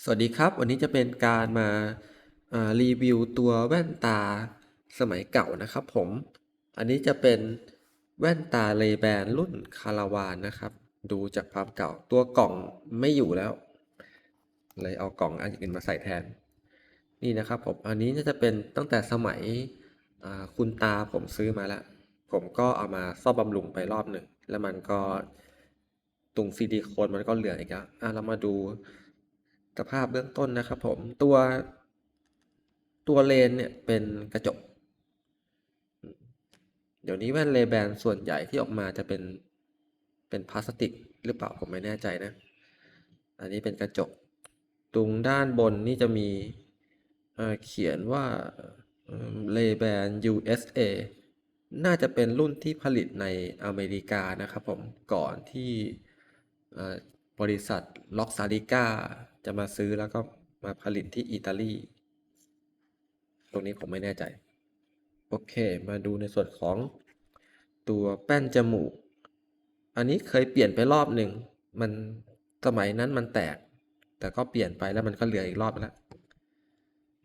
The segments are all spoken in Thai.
สวัสดีครับ วันนี้จะเป็นการมาารีวิวตัวแว่นตาสมัยเก่านะครับผม อันนี้จะเป็นแว่นตาเลแบนรุ่นคาราวานนะครับ ดูจากความเก่าตัวกล่องไม่อยู่แล้ว เลยเอากล่องอันอื่นมาใส่แทน นี่นะครับผม อันนี้จะเป็นตั้งแต่สมัยคุณตาผมซื้อมาแล้ว ผมก็เอามาซ่อมบำรุงไปรอบหนึ่ง แล้วมันก็ตรงซิลิโคนมันก็เหลืองอีกแล้วอะเรามาดู สภาพเบื้องต้นนะครับผมตัวตัวเลนเนี่ยเป็นกระจก เดี๋ยวนี้แว่นเลแบนส่วนใหญ่ที่ออกมาจะเป็นเป็นพลาสติกหรือเปล่าผมไม่แน่ใจนะ อันนี้เป็นกระจก ตรงด้านบนนี่จะมีเเขียนว่าเลแบน USA น่าจะเป็นรุ่นที่ผลิตในอเมริกานะครับผม ก่อนที่บริษัทล็อกซาริก้า จะมาซื้อแล้วก็มาผลิตที่อิตาลี ตรงนี้ผมไม่แน่ใจ โอเค มาดูในส่วนของตัวแป้นจมูก อันนี้เคยเปลี่ยนไปรอบหนึ่ง มันสมัยนั้นมันแตก แต่ก็เปลี่ยนไปแล้วมันก็เหลืออีกรอบแล้ว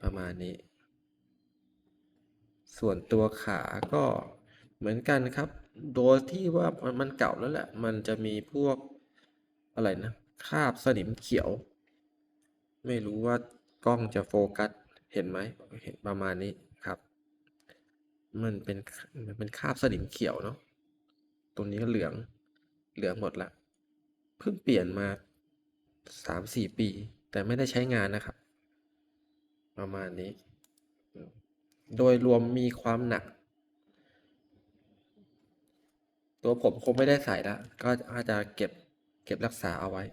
ประมาณนี้ ส่วนตัวขาก็เหมือนกันครับโดยที่ว่ามันมันเก่าแล้วแหละ มันจะมีพวกอะไรนะ คราบสนิมเขียว ไม่รู้ว่ากล้องจะโฟกัสเห็นไหมเห็นประมาณนี้ครับ มันเป็นมันเป็นคราบสนิมเขียวเนาะตรงนี้ก็เหลืองเหลืองหมดละเพิ่งเปลี่ยนมาสามสี่ปี แต่ไม่ได้ใช้งานนะครับ ประมาณนี้ โดยรวมมีความหนัก ตัวผมคงไม่ได้ใส่ละก็อาจจะเก็บเก็บรักษาเอาไว้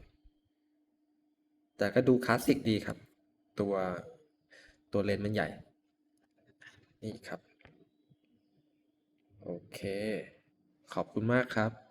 แต่ก็ดูคลาสสิกดีครับ ตัวตัวเลนส์มันใหญ่ นี่ครับ โอเค ขอบคุณมากครับ